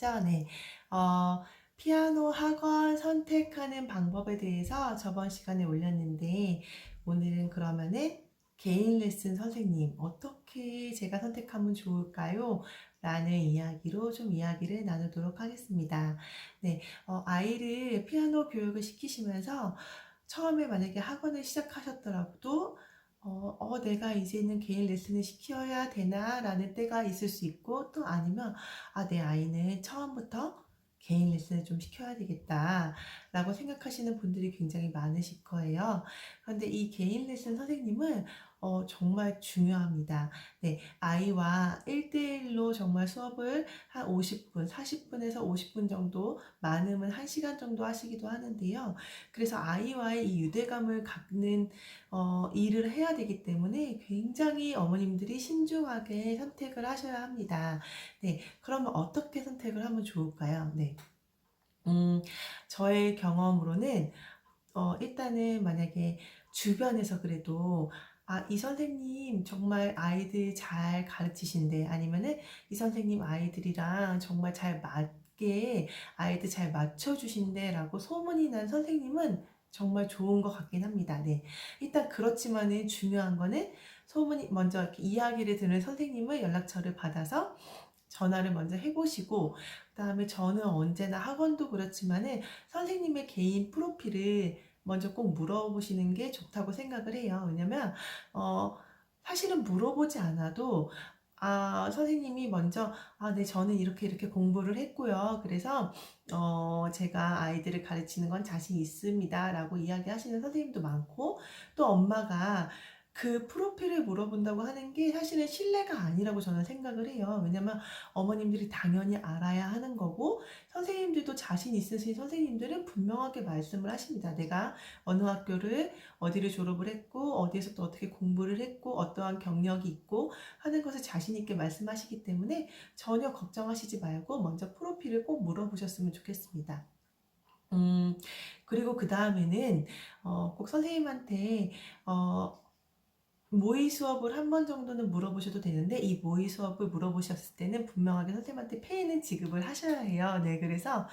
하셨죠? 네. 어, 피아노 학원 선택하는 방법에 대해서 저번 시간에 올렸는데, 오늘은 그러면은 개인 레슨 선생님, 어떻게 제가 선택하면 좋을까요? 라는 이야기로 좀 이야기를 나누도록 하겠습니다. 네, 어, 아이를 피아노 교육을 시키시면서 처음에 만약에 학원을 시작하셨더라도 어, 어, 내가 이제는 개인 레슨을 시켜야 되나? 라는 때가 있을 수 있고, 또 아니면, 아, 내 아이는 처음부터 개인 레슨을 좀 시켜야 되겠다. 라고 생각하시는 분들이 굉장히 많으실 거예요. 그런데 이 개인 레슨 선생님은 어, 정말 중요합니다. 네, 아이와 1대1로 정말 수업을 한 50분, 40분에서 50분 정도, 많으면 1시간 정도 하시기도 하는데요. 그래서 아이와의 이 유대감을 갖는 어, 일을 해야 되기 때문에 굉장히 어머님들이 신중하게 선택을 하셔야 합니다. 네, 그러면 어떻게 선택을 하면 좋을까요? 네. 음, 저의 경험으로는, 어, 일단은 만약에 주변에서 그래도, 아, 이 선생님 정말 아이들 잘 가르치신대. 아니면은 이 선생님 아이들이랑 정말 잘 맞게 아이들 잘 맞춰주신대. 라고 소문이 난 선생님은 정말 좋은 것 같긴 합니다. 네. 일단 그렇지만은 중요한 거는 소문이 먼저 이야기를 듣는 선생님의 연락처를 받아서 전화를 먼저 해보시고, 그 다음에 저는 언제나 학원도 그렇지만은 선생님의 개인 프로필을 먼저 꼭 물어보시는 게 좋다고 생각을 해요. 왜냐면, 어, 사실은 물어보지 않아도, 아, 선생님이 먼저, 아, 네, 저는 이렇게 이렇게 공부를 했고요. 그래서, 어, 제가 아이들을 가르치는 건 자신 있습니다. 라고 이야기하시는 선생님도 많고, 또 엄마가 그 프로필을 물어본다고 하는 게 사실은 신뢰가 아니라고 저는 생각을 해요. 왜냐면 어머님들이 당연히 알아야 하는 거고, 선생님들도 자신 있으신 선생님들은 분명하게 말씀을 하십니다. 내가 어느 학교를, 어디를 졸업을 했고, 어디에서 또 어떻게 공부를 했고, 어떠한 경력이 있고 하는 것을 자신 있게 말씀하시기 때문에 전혀 걱정하시지 말고 먼저 프로필을 꼭 물어보셨으면 좋겠습니다. 음, 그리고 그 다음에는, 어, 꼭 선생님한테, 어, 모의 수업을 한 번 정도는 물어보셔도 되는데 이 모의 수업을 물어보셨을 때는 분명하게 선생님한테 페이는 지급을 하셔야 해요. 네, 그래서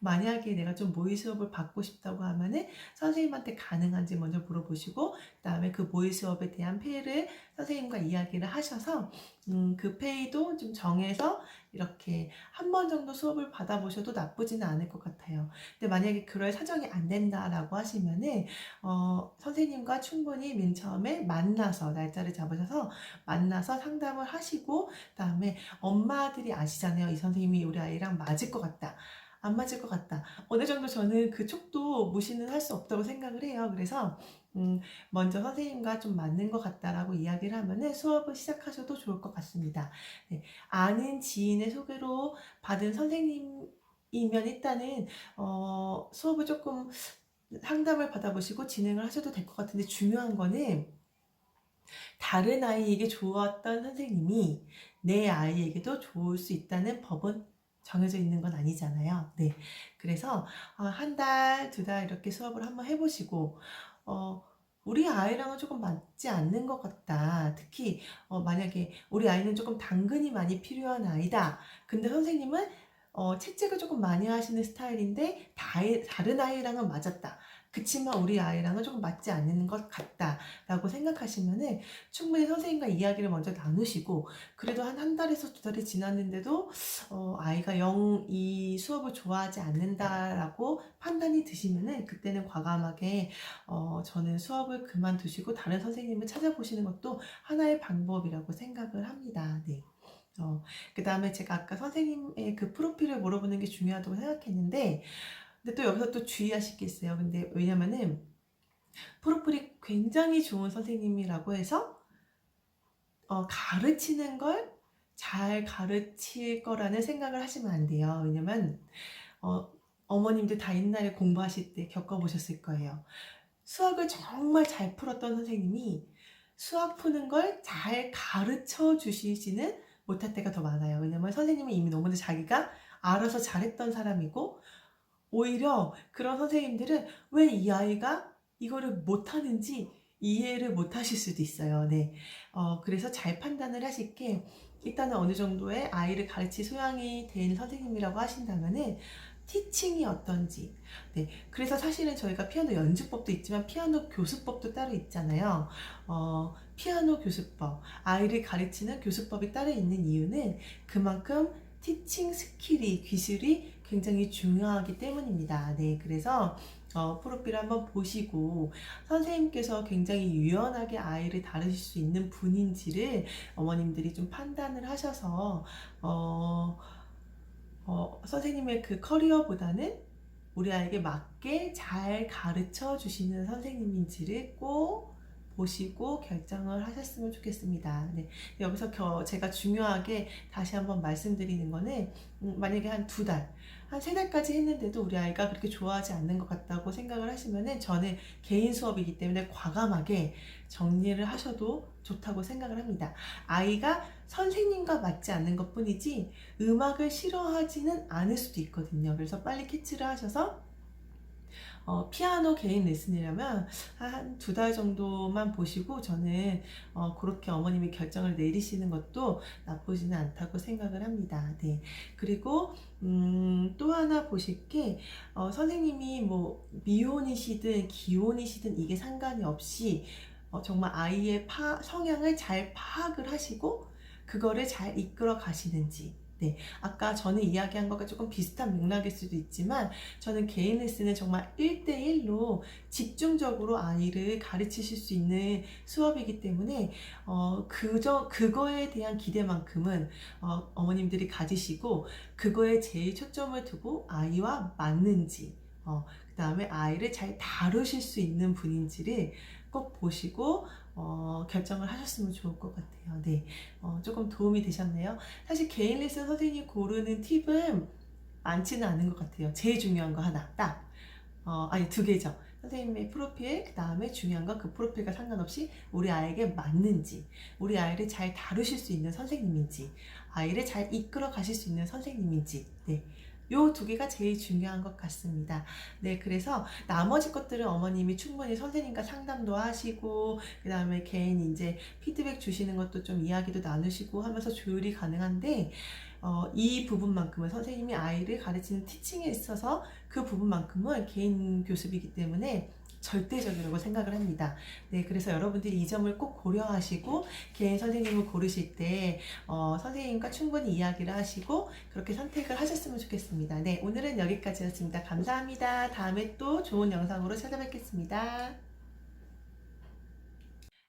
만약에 내가 좀 모의 수업을 받고 싶다고 하면은 선생님한테 가능한지 먼저 물어보시고 그다음에 그 모의 수업에 대한 페이를 선생님과 이야기를 하셔서 음, 그 페이도 좀 정해서 이렇게 한 번 정도 수업을 받아보셔도 나쁘지는 않을 것 같아요. 근데 만약에 그럴 사정이 안 된다라고 하시면은 어, 선생님과 충분히 맨 처음에 만나서 날짜를 잡으셔서 만나서 상담을 하시고 그다음에 엄마들이 아시잖아요. 이 선생님이 우리 아이랑 맞을 것 같다. 안 맞을 것 같다. 어느 정도 저는 그 촉도 무시는 할 수 없다고 생각을 해요. 그래서 음, 먼저 선생님과 좀 맞는 것 같다라고 이야기를 하면은 수업을 시작하셔도 좋을 것 같습니다. 네, 아는 지인의 소개로 받은 선생님이면 일단은 어, 수업을 조금 상담을 받아보시고 진행을 하셔도 될 것 같은데 중요한 거는 다른 아이에게 좋았던 선생님이 내 아이에게도 좋을 수 있다는 법은 정해져 있는 건 아니잖아요. 네. 그래서 어, 한 달, 두 달 이렇게 수업을 한번 해보시고, 어, 우리 아이랑은 조금 맞지 않는 것 같다. 특히 어, 만약에 우리 아이는 조금 당근이 많이 필요한 아이다. 근데 선생님은 어, 채찍을 조금 많이 하시는 스타일인데 다, 다른 아이랑은 맞았다. 그치만 우리 아이랑은 조금 맞지 않는 것 같다라고 생각하시면은 충분히 선생님과 이야기를 먼저 나누시고 그래도 한 한 달에서 두 달이 지났는데도 어, 아이가 영 이 수업을 좋아하지 않는다라고 판단이 드시면은 그때는 과감하게 어, 저는 수업을 그만두시고 다른 선생님을 찾아보시는 것도 하나의 방법이라고 생각을 합니다. 네. 어, 그 다음에 제가 아까 선생님의 그 프로필을 물어보는 게 중요하다고 생각했는데, 근데 또 여기서 또 주의하실 게 있어요. 근데 왜냐면은 프로필이 굉장히 좋은 선생님이라고 해서 어, 가르치는 걸 잘 가르칠 거라는 생각을 하시면 안 돼요. 왜냐면 어, 어머님들 다 옛날에 공부하실 때 겪어보셨을 거예요. 수학을 정말 잘 풀었던 선생님이 수학 푸는 걸 잘 가르쳐 주시지는 못할 때가 더 많아요. 왜냐면 선생님은 이미 너무나 자기가 알아서 잘했던 사람이고 오히려 그런 선생님들은 왜 이 아이가 이거를 못하는지 이해를 못 하실 수도 있어요. 네. 어, 그래서 잘 판단을 하실 게 일단은 어느 정도의 아이를 가르칠 소양이 된 선생님이라고 하신다면은 티칭이 어떤지. 네. 그래서 사실은 저희가 피아노 연주법도 있지만 피아노 교수법도 따로 있잖아요. 어, 피아노 교수법. 아이를 가르치는 교수법이 따로 있는 이유는 그만큼 티칭 스킬이, 기술이 굉장히 중요하기 때문입니다. 네. 그래서 어, 프로필을 한번 보시고 선생님께서 굉장히 유연하게 아이를 다루실 수 있는 분인지를 어머님들이 좀 판단을 하셔서 어, 어, 선생님의 그 커리어보다는 우리 아이에게 맞게 잘 가르쳐 주시는 선생님인지를 꼭 보시고 결정을 하셨으면 좋겠습니다. 네, 여기서 겨- 제가 중요하게 다시 한번 말씀드리는 거는 음, 만약에 한 두 달, 한 세 달까지 했는데도 우리 아이가 그렇게 좋아하지 않는 것 같다고 생각을 하시면은 저는 개인 수업이기 때문에 과감하게 정리를 하셔도 좋다고 생각을 합니다. 아이가 선생님과 맞지 않는 것 뿐이지 음악을 싫어하지는 않을 수도 있거든요. 그래서 빨리 캐치를 하셔서 어, 피아노 개인 레슨이라면 한 두 달 정도만 보시고 저는 어, 그렇게 어머님이 결정을 내리시는 것도 나쁘지는 않다고 생각을 합니다. 네. 그리고 음, 또 하나 보실 게 어, 선생님이 뭐 미혼이시든 기혼이시든 이게 상관이 없이 어, 정말 아이의 파, 성향을 잘 파악을 하시고 그거를 잘 이끌어 가시는지 네, 아까 저는 이야기한 것과 조금 비슷한 맥락일 수도 있지만 저는 개인 레슨은 정말 1대1로 집중적으로 아이를 가르치실 수 있는 수업이기 때문에 어, 그저 그거에 대한 기대만큼은 어, 어머님들이 가지시고 그거에 제일 초점을 두고 아이와 맞는지 어, 그 다음에 아이를 잘 다루실 수 있는 분인지를 꼭 보시고 어, 결정을 하셨으면 좋을 것 같아요. 네, 어, 조금 도움이 되셨네요. 사실 개인 레슨 선생님 고르는 팁은 많지는 않은 것 같아요. 제일 중요한 거 하나, 딱. 어, 아니, 두 개죠. 선생님의 프로필, 그 다음에 중요한 건 그 프로필과 상관없이 우리 아이에게 맞는지, 우리 아이를 잘 다루실 수 있는 선생님인지, 아이를 잘 이끌어 가실 수 있는 선생님인지, 네. 요 두 개가 제일 중요한 것 같습니다. 네, 그래서 나머지 것들은 어머님이 충분히 선생님과 상담도 하시고, 그 다음에 개인 이제 피드백 주시는 것도 좀 이야기도 나누시고 하면서 조율이 가능한데, 어, 이 부분만큼은 선생님이 아이를 가르치는 티칭에 있어서 그 부분만큼은 개인 교습이기 때문에 절대적이라고 생각을 합니다. 네, 그래서 여러분들이 이 점을 꼭 고려하시고 개인 선생님을 고르실 때 어, 선생님과 충분히 이야기를 하시고 그렇게 선택을 하셨으면 좋겠습니다. 네, 오늘은 여기까지였습니다. 감사합니다. 다음에 또 좋은 영상으로 찾아뵙겠습니다.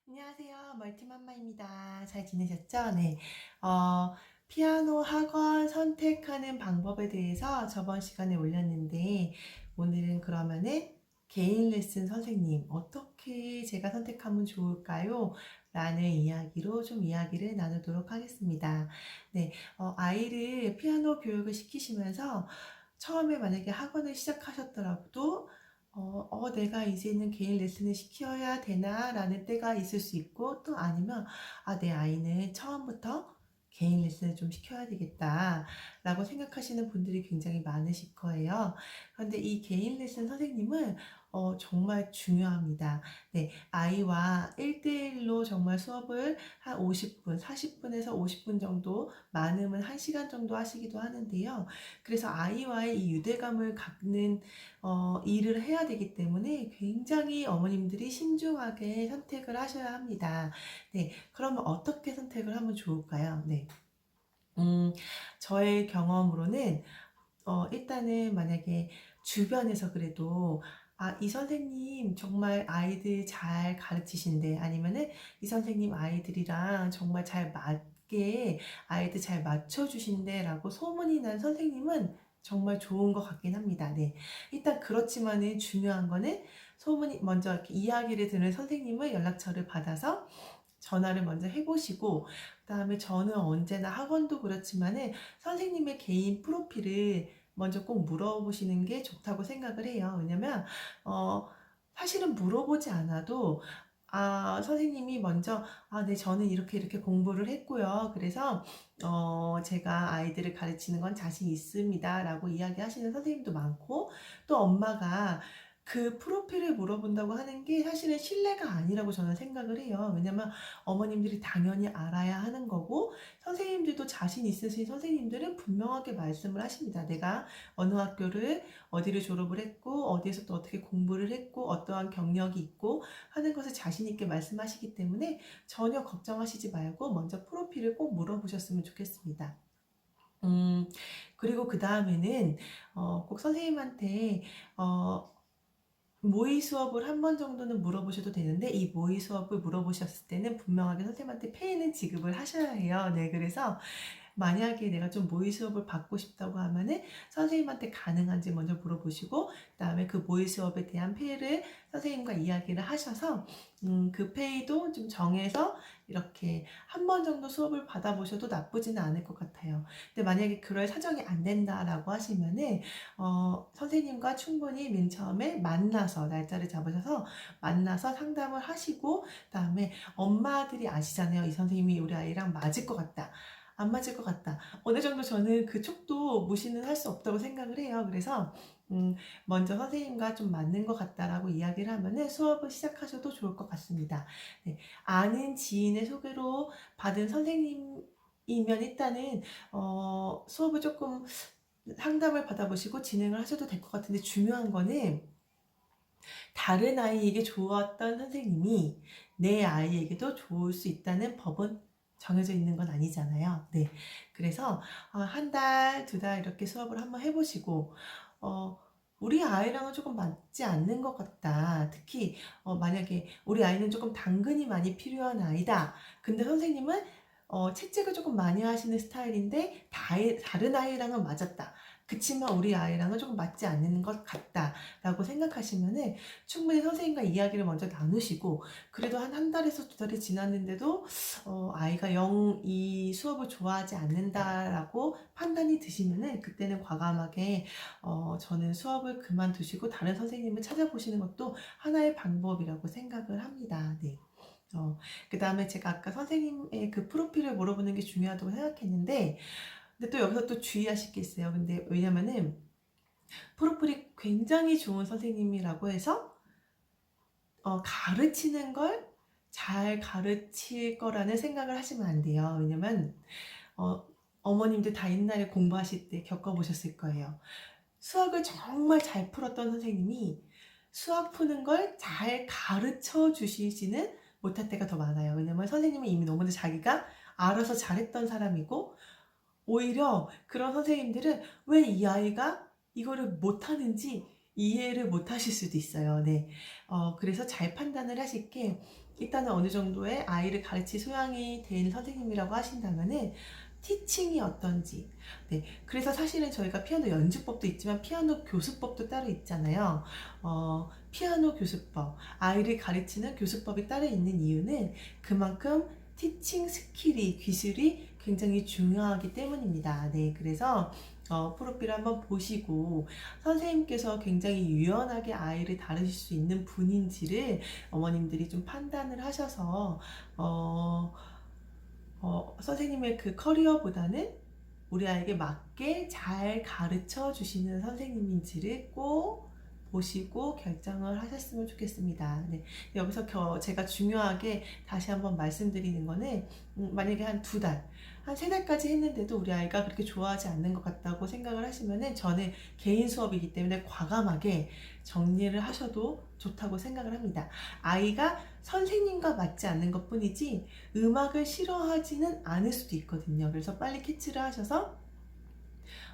안녕하세요. 멀티맘마입니다. 잘 지내셨죠? 네. 어, 피아노 학원 선택하는 방법에 대해서 저번 시간에 올렸는데, 오늘은 그러면은 개인 레슨 선생님, 어떻게 제가 선택하면 좋을까요? 라는 이야기로 좀 이야기를 나누도록 하겠습니다. 네. 어, 아이를 피아노 교육을 시키시면서 처음에 만약에 학원을 시작하셨더라도 어, 어, 내가 이제는 개인 레슨을 시켜야 되나? 라는 때가 있을 수 있고, 또 아니면, 아, 내 아이는 처음부터 개인 레슨을 좀 시켜야 되겠다. 라고 생각하시는 분들이 굉장히 많으실 거예요. 그런데 이 개인 레슨 선생님은 어, 정말 중요합니다. 네, 아이와 1대1로 정말 수업을 한 50분, 40분에서 50분 정도, 많으면 1시간 정도 하시기도 하는데요. 그래서 아이와의 이 유대감을 갖는 어, 일을 해야 되기 때문에 굉장히 어머님들이 신중하게 선택을 하셔야 합니다. 네, 그러면 어떻게 선택을 하면 좋을까요? 네. 음, 저의 경험으로는, 어, 일단은 만약에 주변에서 그래도, 아, 이 선생님 정말 아이들 잘 가르치신대. 아니면은 이 선생님 아이들이랑 정말 잘 맞게 아이들 잘 맞춰주신대. 라고 소문이 난 선생님은 정말 좋은 것 같긴 합니다. 네. 일단 그렇지만은 중요한 거는 소문이 먼저 이렇게 이야기를 듣는 선생님의 연락처를 받아서 전화를 먼저 해보시고, 그 다음에 저는 언제나 학원도 그렇지만은 선생님의 개인 프로필을 먼저 꼭 물어보시는 게 좋다고 생각을 해요. 왜냐면, 어, 사실은 물어보지 않아도, 아, 선생님이 먼저, 아, 네, 저는 이렇게 이렇게 공부를 했고요. 그래서, 어, 제가 아이들을 가르치는 건 자신 있습니다. 라고 이야기하시는 선생님도 많고, 또 엄마가 그 프로필을 물어본다고 하는 게 사실은 신뢰가 아니라고 저는 생각을 해요. 왜냐면 어머님들이 당연히 알아야 하는 거고 선생님들도 자신 있으신 선생님들은 분명하게 말씀을 하십니다. 내가 어느 학교를 어디를 졸업을 했고 어디에서 또 어떻게 공부를 했고 어떠한 경력이 있고 하는 것을 자신 있게 말씀하시기 때문에 전혀 걱정하시지 말고 먼저 프로필을 꼭 물어보셨으면 좋겠습니다. 음, 그리고 그 다음에는 어, 꼭 선생님한테 어, 모의 수업을 한 번 정도는 물어보셔도 되는데 이 모의 수업을 물어보셨을 때는 분명하게 선생님한테 페이는 지급을 하셔야 해요. 네, 그래서 만약에 내가 좀 모의 수업을 받고 싶다고 하면은 선생님한테 가능한지 먼저 물어보시고 그다음에 그 모의 수업에 대한 페이를 선생님과 이야기를 하셔서 음, 그 페이도 좀 정해서 이렇게 한 번 정도 수업을 받아보셔도 나쁘지는 않을 것 같아요. 근데 만약에 그럴 사정이 안 된다라고 하시면은 어, 선생님과 충분히 맨 처음에 만나서 날짜를 잡으셔서 만나서 상담을 하시고 그다음에 엄마들이 아시잖아요. 이 선생님이 우리 아이랑 맞을 것 같다. 안 맞을 것 같다. 어느 정도 저는 그 촉도 무시는 할 수 없다고 생각을 해요. 그래서 음, 먼저 선생님과 좀 맞는 것 같다라고 이야기를 하면은 수업을 시작하셔도 좋을 것 같습니다. 네, 아는 지인의 소개로 받은 선생님이면 일단은 어, 수업을 조금 상담을 받아보시고 진행을 하셔도 될 것 같은데 중요한 거는 다른 아이에게 좋았던 선생님이 내 아이에게도 좋을 수 있다는 법은 정해져 있는 건 아니잖아요. 네. 그래서 어, 한 달, 두 달 이렇게 수업을 한번 해보시고, 어, 우리 아이랑은 조금 맞지 않는 것 같다. 특히, 어, 만약에 우리 아이는 조금 당근이 많이 필요한 아이다. 근데 선생님은 어, 채찍을 조금 많이 하시는 스타일인데, 다, 다른 아이랑은 맞았다. 그치만 우리 아이랑은 조금 맞지 않는 것 같다라고 생각하시면은 충분히 선생님과 이야기를 먼저 나누시고 그래도 한 한 달에서 두 달이 지났는데도 어, 아이가 영 이 수업을 좋아하지 않는다라고 판단이 드시면은 그때는 과감하게 어, 저는 수업을 그만두시고 다른 선생님을 찾아보시는 것도 하나의 방법이라고 생각을 합니다. 네. 어, 그 다음에 제가 아까 선생님의 그 프로필을 물어보는 게 중요하다고 생각했는데 근데 또 여기서 또 주의하실 게 있어요. 근데 왜냐면은 프로필이 굉장히 좋은 선생님이라고 해서 어, 가르치는 걸 잘 가르칠 거라는 생각을 하시면 안 돼요. 왜냐면 어, 어머님들 다 옛날에 공부하실 때 겪어보셨을 거예요. 수학을 정말 잘 풀었던 선생님이 수학 푸는 걸 잘 가르쳐 주시지는 못할 때가 더 많아요. 왜냐면 선생님은 이미 너무나 자기가 알아서 잘했던 사람이고 오히려 그런 선생님들은 왜 이 아이가 이거를 못하는지 이해를 못 하실 수도 있어요. 네. 어, 그래서 잘 판단을 하실 게 일단은 어느 정도의 아이를 가르칠 소양이 된 선생님이라고 하신다면은 티칭이 어떤지. 네. 그래서 사실은 저희가 피아노 연주법도 있지만 피아노 교수법도 따로 있잖아요. 어, 피아노 교수법. 아이를 가르치는 교수법이 따로 있는 이유는 그만큼 티칭 스킬이, 기술이 굉장히 중요하기 때문입니다. 네. 그래서 어, 프로필을 한번 보시고 선생님께서 굉장히 유연하게 아이를 다루실 수 있는 분인지를 어머님들이 좀 판단을 하셔서 어, 어, 선생님의 그 커리어보다는 우리 아이에게 맞게 잘 가르쳐 주시는 선생님인지를 꼭 보시고 결정을 하셨으면 좋겠습니다. 네, 여기서 겨, 제가 중요하게 다시 한번 말씀드리는 거는 음, 만약에 한 두 달, 한 세 달까지 했는데도 우리 아이가 그렇게 좋아하지 않는 것 같다고 생각을 하시면은 저는 개인 수업이기 때문에 과감하게 정리를 하셔도 좋다고 생각을 합니다. 아이가 선생님과 맞지 않는 것 뿐이지 음악을 싫어하지는 않을 수도 있거든요. 그래서 빨리 캐치를 하셔서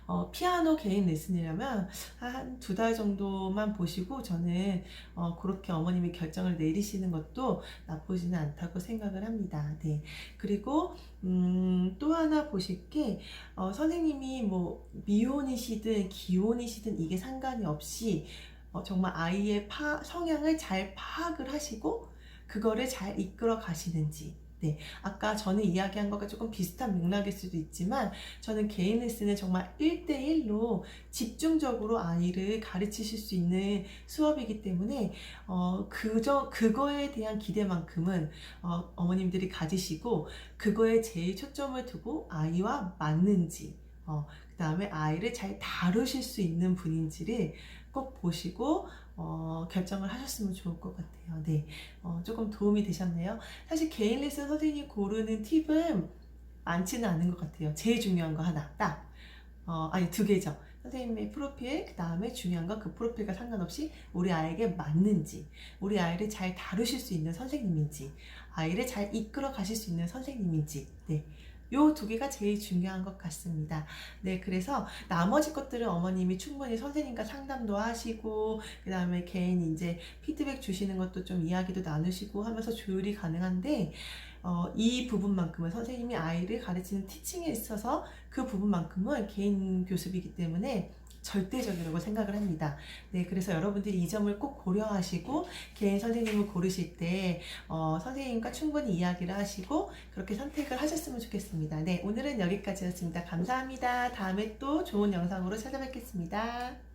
어, 피아노 개인 레슨이라면 한 두 달 정도만 보시고 저는 어, 그렇게 어머님이 결정을 내리시는 것도 나쁘지는 않다고 생각을 합니다. 네. 그리고 음, 또 하나 보실 게 어, 선생님이 뭐 미혼이시든 기혼이시든 이게 상관이 없이 어, 정말 아이의 파, 성향을 잘 파악을 하시고 그거를 잘 이끌어 가시는지 네, 아까 저는 이야기한 것과 조금 비슷한 맥락일 수도 있지만 저는 개인 레슨은 정말 1대1로 집중적으로 아이를 가르치실 수 있는 수업이기 때문에 어, 그저, 그거에 대한 기대만큼은 어, 어머님들이 가지시고 그거에 제일 초점을 두고 아이와 맞는지 어, 그 다음에 아이를 잘 다루실 수 있는 분인지를 꼭 보시고 어, 결정을 하셨으면 좋을 것 같아요. 네, 어, 조금 도움이 되셨네요. 사실 개인 레슨 선생님 고르는 팁은 많지는 않은 것 같아요. 제일 중요한 거 하나, 딱. 어, 아니, 두 개죠. 선생님의 프로필, 그 다음에 중요한 건 그 프로필과 상관없이 우리 아이에게 맞는지, 우리 아이를 잘 다루실 수 있는 선생님인지, 아이를 잘 이끌어 가실 수 있는 선생님인지, 네. 요 두 개가 제일 중요한 것 같습니다. 네, 그래서 나머지 것들은 어머님이 충분히 선생님과 상담도 하시고, 그 다음에 개인 이제 피드백 주시는 것도 좀 이야기도 나누시고 하면서 조율이 가능한데, 어, 이 부분만큼은 선생님이 아이를 가르치는 티칭에 있어서 그 부분만큼은 개인 교습이기 때문에 절대적이라고 생각을 합니다. 네, 그래서 여러분들이 이 점을 꼭 고려하시고 개인 선생님을 고르실 때 어, 선생님과 충분히 이야기를 하시고 그렇게 선택을 하셨으면 좋겠습니다. 네, 오늘은 여기까지였습니다. 감사합니다. 다음에 또 좋은 영상으로 찾아뵙겠습니다.